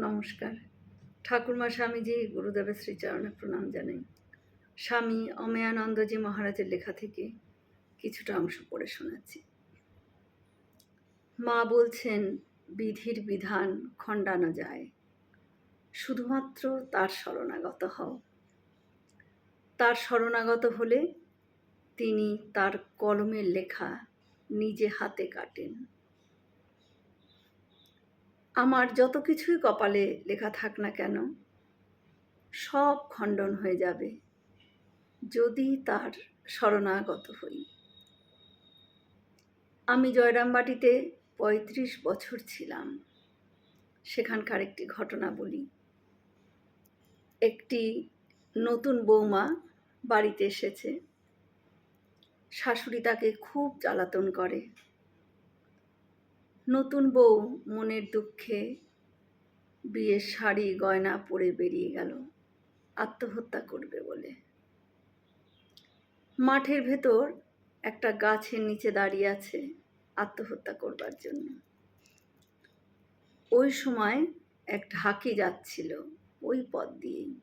নমস্কার। ঠাকুরমা স্বামীজি গুরুদেবের শ্রীচরণে প্রণাম জানাই। স্বামী অমেয়ানন্দজি মহারাজের লেখা থেকে কিছুটা অংশ পড়ে শোনাচ্ছি। মা বলছেন, বিধির বিধান খণ্ডানো যায়। শুধুমাত্র তার শরণাগত হও। তার শরণাগত হলে তিনি তার কলমের লেখা নিজে হাতে কাটেন। আমার যত কিছুই কপালে লেখা থাক না কেন, সব খণ্ডন হয়ে যাবে যদি তার শরণাগত হই। আমি জয়রামবাটিতে পঁয়ত্রিশ বছর ছিলাম। সেখানকার একটি ঘটনা বলি। একটি নতুন বৌমা বাড়িতে এসেছে। শাশুড়ি তাকে খুব জ্বালাতন করে। নতুন বউ মনের দুঃখে বিয়ের শাড়ি গয়না পরে বেরিয়ে গেল। আত্মহত্যা করবে বলে। মাঠের ভেতর একটা গাছের নিচে দাঁড়িয়ে আছে আত্মহত্যা করবার জন্য। ওই সময় এক ঢাকি যাচ্ছিল ওই পথ দিয়েই।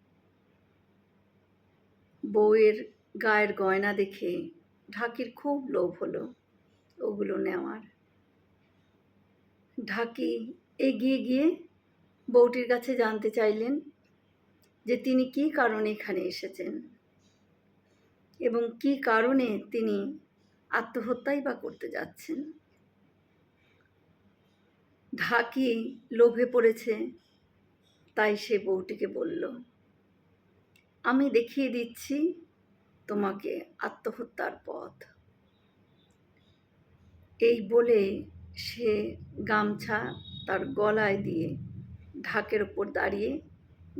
বউয়ের গায়ের গয়না দেখে ঢাকির খুব লোভ হলো, ওগুলো নেওয়ার। ঢাকি এগিয়ে গিয়ে বউটির কাছে জানতে চাইলেন যে তিনি কী কারণে এখানে এসেছেন এবং কী কারণে তিনি আত্মহত্যাই বা করতে যাচ্ছেন। ঢাকি লোভে পড়েছে, তাই সে বউটিকে বলল, আমি দেখিয়ে দিচ্ছি তোমাকে আত্মহত্যার পথ। এই বলে সে গামছা তার গলায় দিয়ে ঢাকের ওপর দাঁড়িয়ে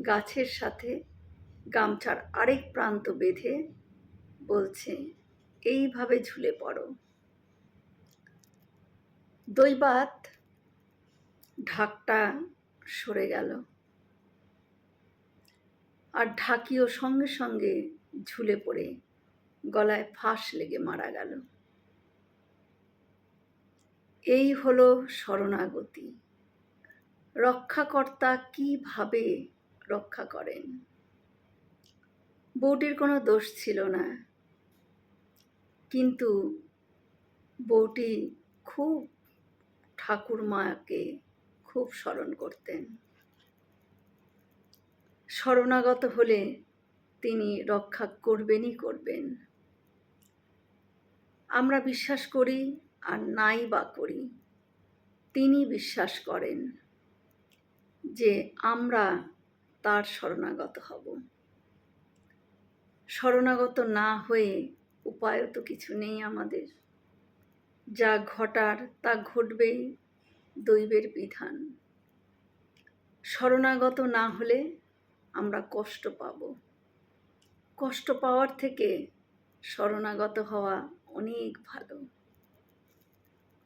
গাছের সাথে গামছার আরেক প্রান্ত বেঁধে বলছে, এইভাবে ঝুলে পড়ো। দৈবাত ঢাকটা সরে গেল। আর ঢাকিও সঙ্গে সঙ্গে ঝুলে পড়ে, গলায় ফাঁস লেগে মারা গেল। এই হলো শরণাগতি। রক্ষাকর্তা কীভাবে রক্ষা করেন? বউটির কোনো দোষ ছিল না। কিন্তু বউটি খুব ঠাকুর মাকে খুব স্মরণ করতেন। শরণাগত হলে তিনি রক্ষা করবেনই করবেন। আমরা বিশ্বাস করি আর নাই বা করি। তিনি বিশ্বাস করেন যে আমরা তার শরণাগত হব। শরণাগত না হয়ে উপায়ও তো কিছু নেই আমাদের। যা ঘটার তা ঘটবেই দৈবের বিধান। শরণাগত না হলে আমরা কষ্ট পাব। কষ্ট পাওয়ার থেকে শরণাগত হওয়া অনেক ভালো।